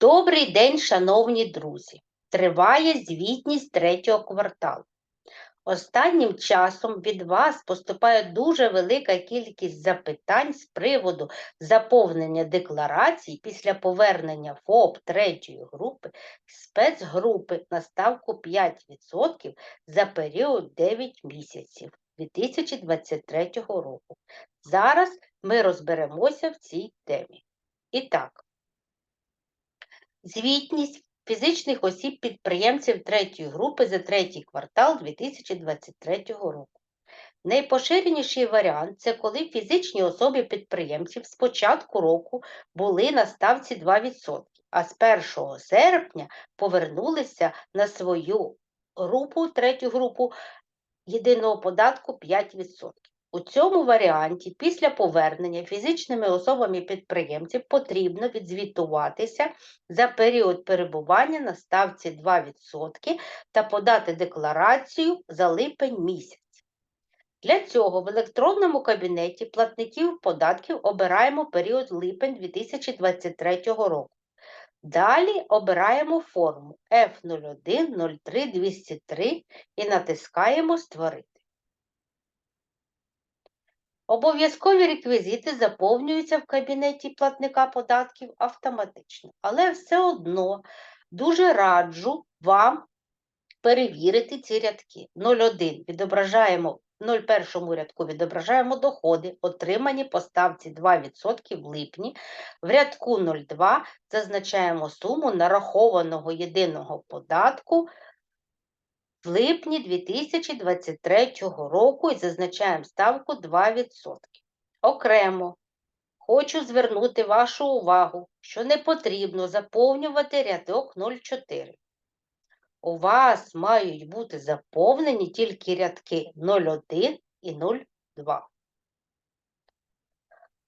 Добрий день, шановні друзі! Триває звітність третього кварталу. Останнім часом від вас поступає дуже велика кількість запитань з приводу заповнення декларацій після повернення ФОП третьої групи спецгрупи на ставку 5% за період 9 місяців 2023 року. Зараз ми розберемося в цій темі. І так, Звітність фізичних осіб-підприємців третьої групи за третій квартал 2023 року. Найпоширеніший варіант це коли фізичні особи-підприємців з початку року були на ставці 2%, а з 1 серпня повернулися на свою групу, третю групу єдиного податку 5%. У цьому варіанті після повернення фізичними особами підприємців потрібно відзвітуватися за період перебування на ставці 2% та подати декларацію за липень місяць. Для цього в електронному кабінеті платників податків обираємо період липень 2023 року. Далі обираємо форму F01 03 203 і натискаємо Створити. Обов'язкові реквізити заповнюються в кабінеті платника податків автоматично, але все одно дуже раджу вам перевірити ці рядки. 0,1 відображаємо в 01 рядку відображаємо доходи, отримані по ставці 2% в липні. В рядку 02 зазначаємо суму нарахованого єдиного податку в липні 2023 року і зазначаємо ставку 2%. Окремо хочу звернути вашу увагу, що не потрібно заповнювати рядок 04. У вас мають бути заповнені тільки рядки 01 і 02.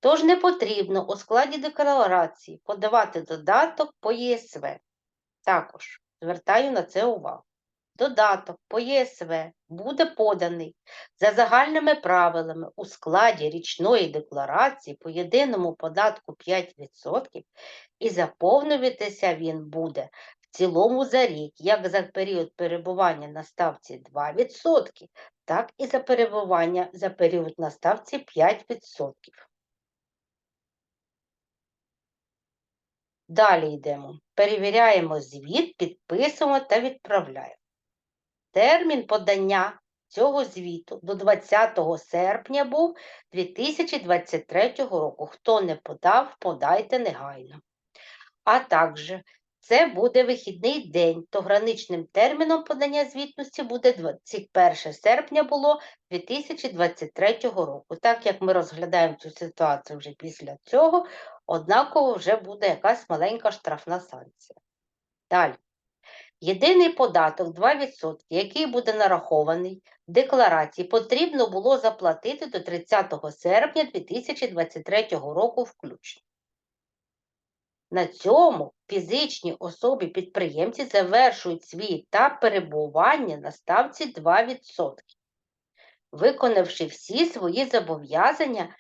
Тож не потрібно у складі декларації подавати додаток по ЄСВ. Також звертаю на це увагу. Додаток по ЄСВ буде поданий за загальними правилами у складі річної декларації по єдиному податку 5% і заповнюватися він буде в цілому за рік, як за період перебування на ставці 2%, так і за перебування за період на ставці 5%. Далі йдемо. Перевіряємо звіт, підписуємо та відправляємо. Термін подання цього звіту до 20 серпня був 2023 року. Хто не подав, подайте негайно. А також це буде вихідний день, то граничним терміном подання звітності буде 21 серпня було 2023 року. Так як ми розглядаємо цю ситуацію вже після цього, однаково вже буде якась маленька штрафна санкція. Далі. Єдиний податок 2%, який буде нарахований в декларації, потрібно було заплатити до 30 серпня 2023 року включно. На цьому фізичні особи-підприємці завершують свій етап перебування на ставці 2%, виконавши всі свої зобов'язання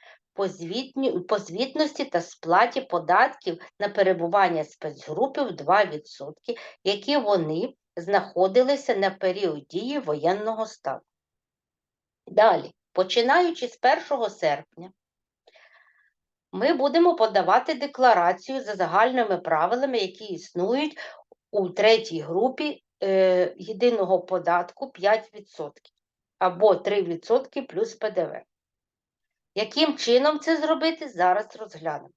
по, звітності та сплаті податків на перебування спецгрупи в 2%, які вони знаходилися на період дії воєнного стану. Далі, починаючи з 1 серпня, ми будемо подавати декларацію за загальними правилами, які існують у третій групі е, єдиного податку 5% або 3% плюс ПДВ. Яким чином це зробити, зараз розглянемо.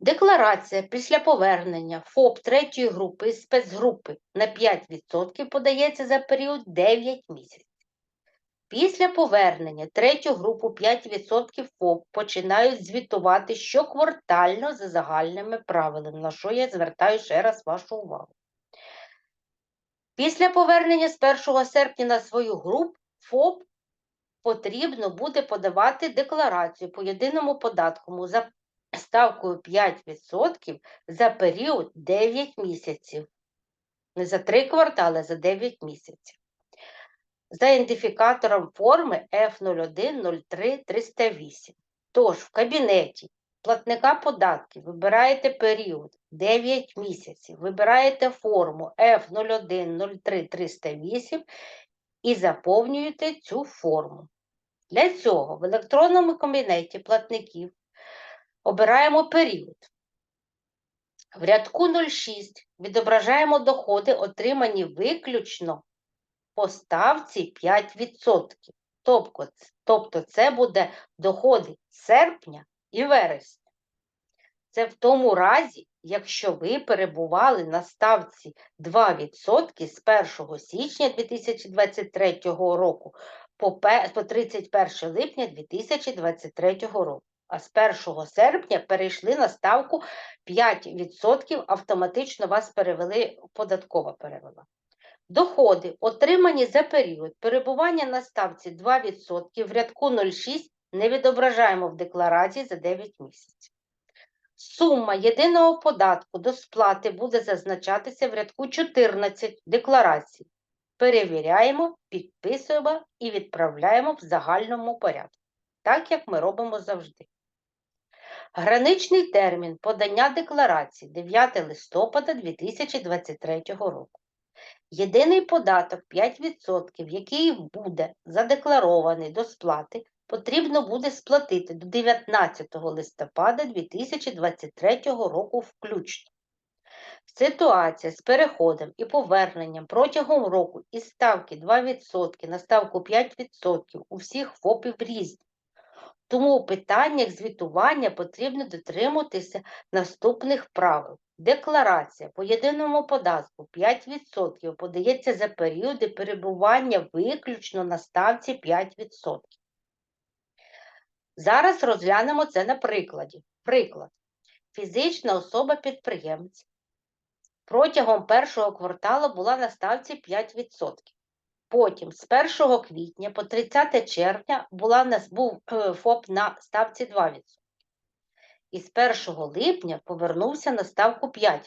Декларація після повернення ФОП третьої групи і спецгрупи на 5% подається за період 9 місяців. Після повернення третю групу 5% ФОП починають звітувати щоквартально за загальними правилами, на що я звертаю ще раз вашу увагу. Після повернення з 1 серпня на свою групу ФОП потрібно буде подавати декларацію по єдиному податку за ставкою 5% за період 9 місяців. Не за 3 квартали, а за 9 місяців. За ідентифікатором форми F0103 308. Тож в кабінеті платника податків, вибираєте період 9 місяців, вибираєте форму F0103308 і заповнюєте цю форму. Для цього в електронному кабінеті платників обираємо період. В рядку 06 відображаємо доходи, отримані виключно по ставці 5%. Тобто, тобто це буде доходи серпня і вересня. Це в тому разі, якщо ви перебували на ставці 2% з 1 січня 2023 року по 31 липня 2023 року. А з 1 серпня перейшли на ставку 5%, автоматично вас перевели, податкова перевела. Доходи, отримані за період перебування на ставці 2% в рядку 0,6 не відображаємо в декларації за 9 місяців. Сума єдиного податку до сплати буде зазначатися в рядку 14 декларацій. Перевіряємо, підписуємо і відправляємо в загальному порядку, так як ми робимо завжди. Граничний термін подання декларації 9 листопада 2023 року. Єдиний податок 5%, який буде задекларований до сплати, потрібно буде сплатити до 19 листопада 2023 року включно. Ситуація з переходом і поверненням протягом року із ставки 2% на ставку 5% у всіх ФОПів різні. Тому у питаннях звітування потрібно дотримуватися наступних правил. Декларація по єдиному податку 5% подається за періоди перебування виключно на ставці 5%. Зараз розглянемо це на прикладі. Приклад. Фізична особа-підприємець протягом першого кварталу була на ставці 5%. Потім з 1 квітня по 30 червня була, був е, ФОП на ставці 2%. І з 1 липня повернувся на ставку 5%.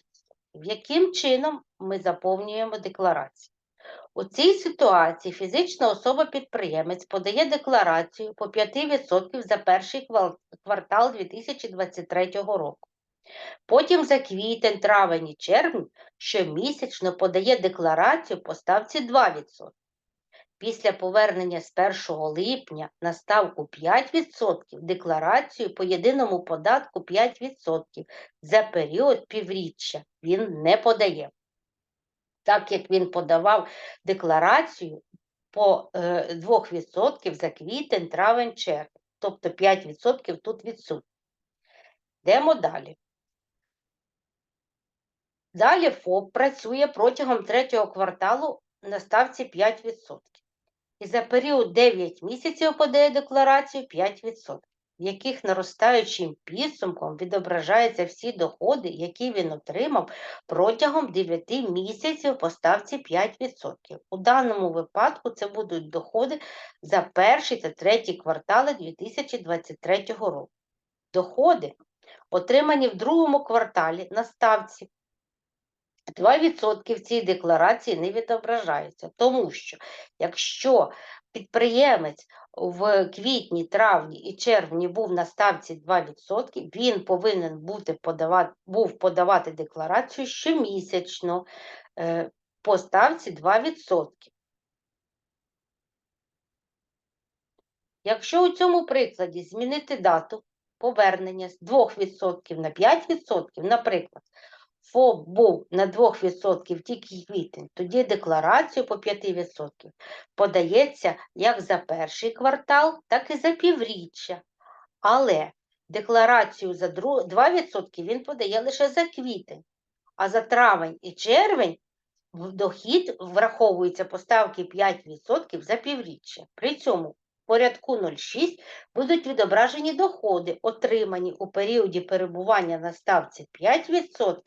Яким чином ми заповнюємо декларацію? У цій ситуації фізична особа-підприємець подає декларацію по 5% за перший квартал 2023 року. Потім за квітень, травень і червень щомісячно подає декларацію по ставці 2%. Після повернення з 1 липня на ставку 5% декларацію по єдиному податку 5% за період півріччя він не подає. Так як він подавав декларацію по 2% е, за квітень, травень, червень, тобто 5% тут відсутні. Йдемо далі. Далі ФОП працює протягом третього кварталу на ставці 5% і за період 9 місяців подає декларацію 5%, в яких наростаючим підсумком відображаються всі доходи, які він отримав протягом 9 місяців по ставці 5%. У даному випадку це будуть доходи за перший та третій квартали 2023 року. Доходи, отримані в другому кварталі на ставці 2% в цій декларації не відображаються, тому що якщо підприємець в квітні, травні і червні був на ставці 2%, він повинен бути подавати, був подавати декларацію щомісячно е, по ставці 2%. Якщо у цьому прикладі змінити дату повернення з 2% на 5%, наприклад, ФОП був на 2% тільки квітень, тоді декларацію по 5% подається як за перший квартал, так і за півріччя. Але декларацію за 2% він подає лише за квітень, а за травень і червень дохід враховується по ставки 5% за півріччя. При цьому порядку 06 будуть відображені доходи, отримані у періоді перебування на ставці 5%.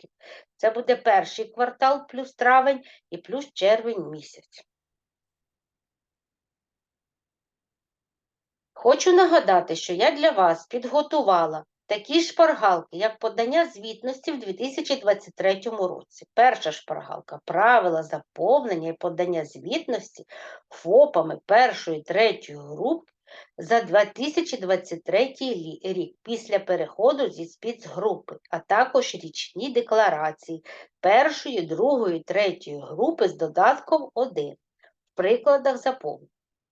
Це буде перший квартал плюс травень і плюс червень місяць. Хочу нагадати, що я для вас підготувала такі шпаргалки, як подання звітності в 2023 році. Перша шпаргалка правила заповнення і подання звітності ФОПами першої третьої груп за 2023 рік після переходу зі спецгрупи, а також річні декларації першої, другої, третьої групи з додатком 1 в прикладах заповнення.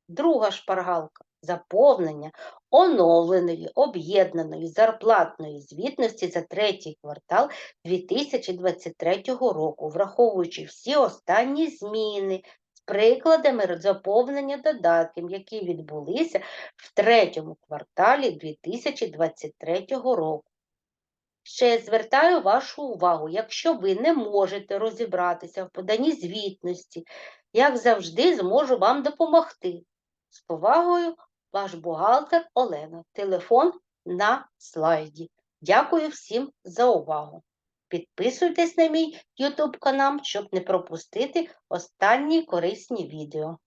Друга шпаргалка заповнення оновленої об'єднаної зарплатної звітності за третій квартал 2023 року, враховуючи всі останні зміни з прикладами заповнення додатків, які відбулися в третьому кварталі 2023 року. Ще звертаю вашу увагу, якщо ви не можете розібратися в поданні звітності, як завжди, зможу вам допомогти. З повагою, ваш бухгалтер Олена. Телефон на слайді. Дякую всім за увагу. Підписуйтесь на мій YouTube канал, щоб не пропустити останні корисні відео.